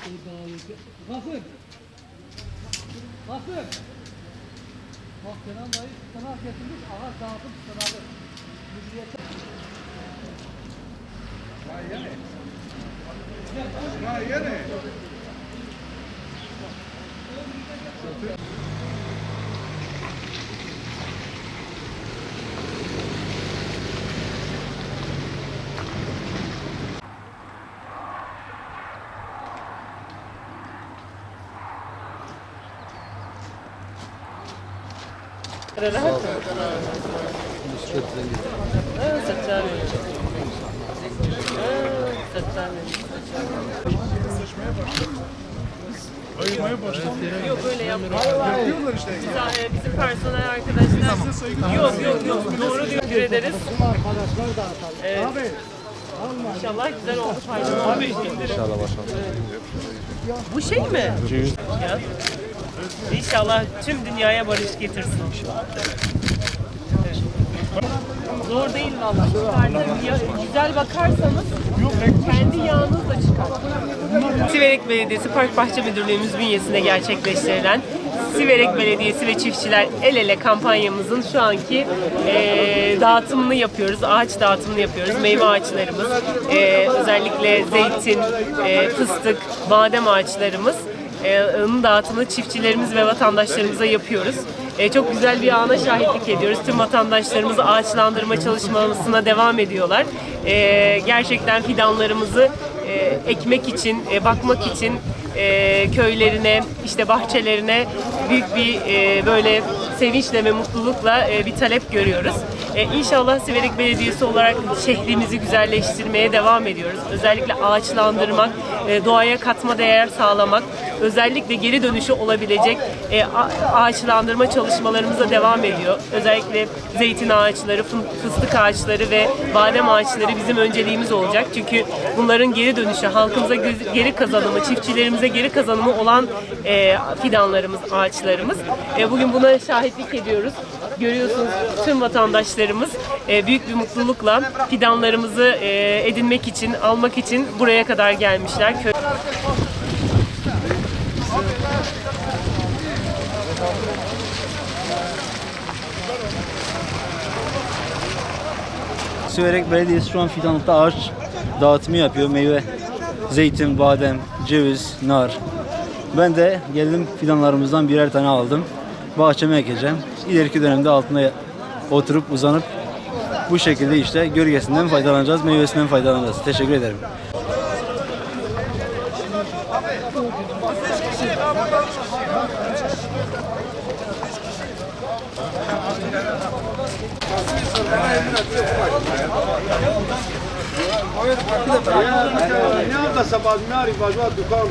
Kasım. Kasım. Bak Kenan dayı sınav getirmiş. Ağaç dağıtıp sınavı. Müdüriyete. Yok öyle yapmıyorlar. Güzel, e, Bizim personel arkadaşlar. Yok yok yok. Doğru diyor. Teşekkür ederiz. Evet. İnşallah güzel oldu faydalı. Abi İnşallah başkanım. Bu şey mi? Ya. İnşallah tüm dünyaya barış getirsin. Zor değil valla. Güzel bakarsanız kendi yağınızla çıkar. Siverek Belediyesi Park Bahçe Müdürlüğümüz bünyesinde gerçekleştirilen Siverek Belediyesi ve Çiftçiler El Ele kampanyamızın şu anki eee, dağıtımını yapıyoruz. Ağaç dağıtımını yapıyoruz. Meyve ağaçlarımız, eee, özellikle zeytin, eee, fıstık, badem ağaçlarımız e, onun dağıtımını çiftçilerimiz ve vatandaşlarımıza yapıyoruz. E, çok güzel bir ana şahitlik ediyoruz. Tüm vatandaşlarımız ağaçlandırma çalışmasına devam ediyorlar. E, gerçekten fidanlarımızı e, ekmek için, e, bakmak için e, köylerine, işte bahçelerine büyük bir böyle sevinçle ve mutlulukla bir talep görüyoruz. İnşallah Siverek Belediyesi olarak şehrimizi güzelleştirmeye devam ediyoruz. Özellikle ağaçlandırmak, doğaya katma değer sağlamak, özellikle geri dönüşü olabilecek e, ağaçlandırma çalışmalarımıza devam ediyor. Özellikle zeytin ağaçları, fıstık ağaçları ve badem ağaçları bizim önceliğimiz olacak. Çünkü bunların geri dönüşü, halkımıza geri kazanımı, çiftçilerimize geri kazanımı olan e, fidanlarımız, ağaçlarımız. E, bugün buna şahitlik ediyoruz. Görüyorsunuz tüm vatandaşlarımız e, büyük bir mutlulukla fidanlarımızı e, edinmek için, almak için buraya kadar gelmişler. Kö- Siverek Belediyesi şu an fidanlıkta ağaç dağıtımı yapıyor. Meyve, zeytin, badem, ceviz, nar. Ben de geldim fidanlarımızdan birer tane aldım. Bahçeme ekeceğim. İleriki dönemde altına oturup uzanıp bu şekilde işte gölgesinden faydalanacağız, meyvesinden faydalanacağız. Teşekkür ederim. Ne yapta sabah? Ne arif acaba dukan